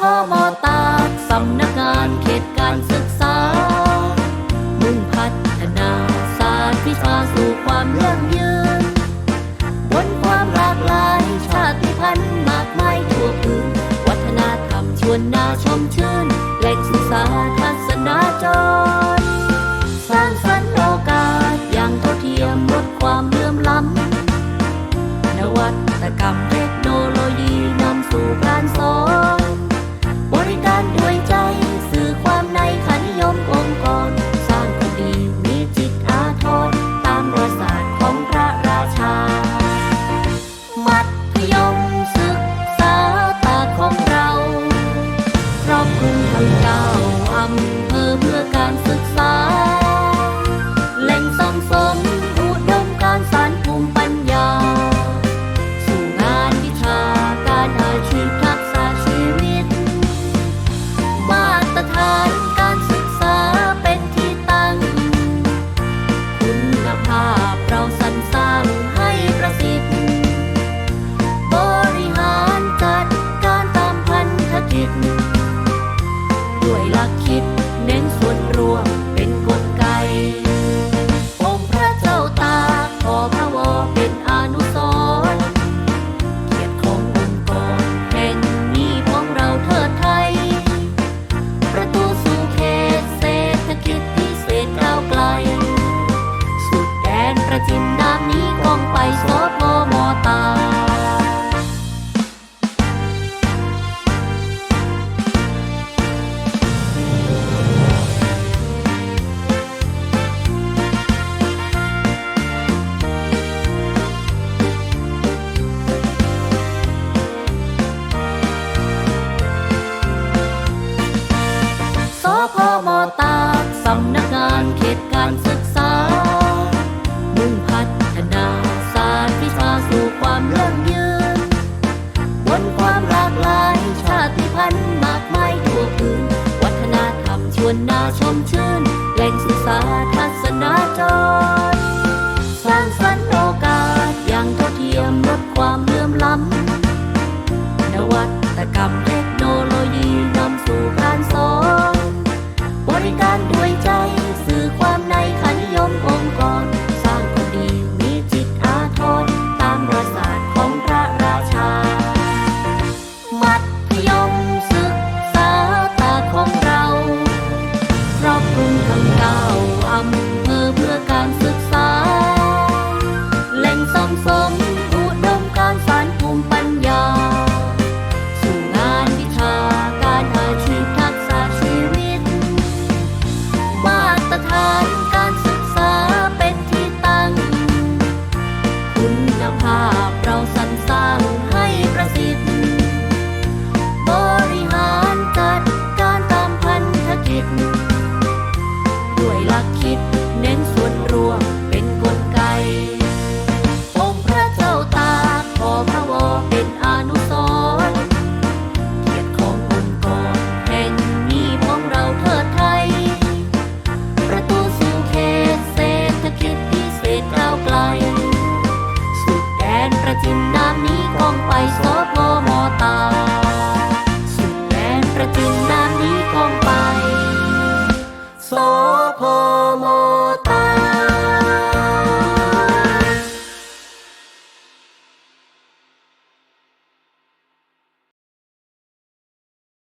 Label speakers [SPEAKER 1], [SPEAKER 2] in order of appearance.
[SPEAKER 1] พมตาสำนักงานเขตการศึก อพอมอตาสำนักงานเขตการศึกษา มุ่งพัฒนาศาสตร์วิชาสู่ความยั่งยืน บนความหลากหลายชาติพันธุ์มากมายทั่วพื้น วัฒนธรรมชวนน่าชมชื่น แหล่งศึกษาทัศนาจร สร้างสรรค์โอกาสอย่างเท่าเทียมลดความ Fatima.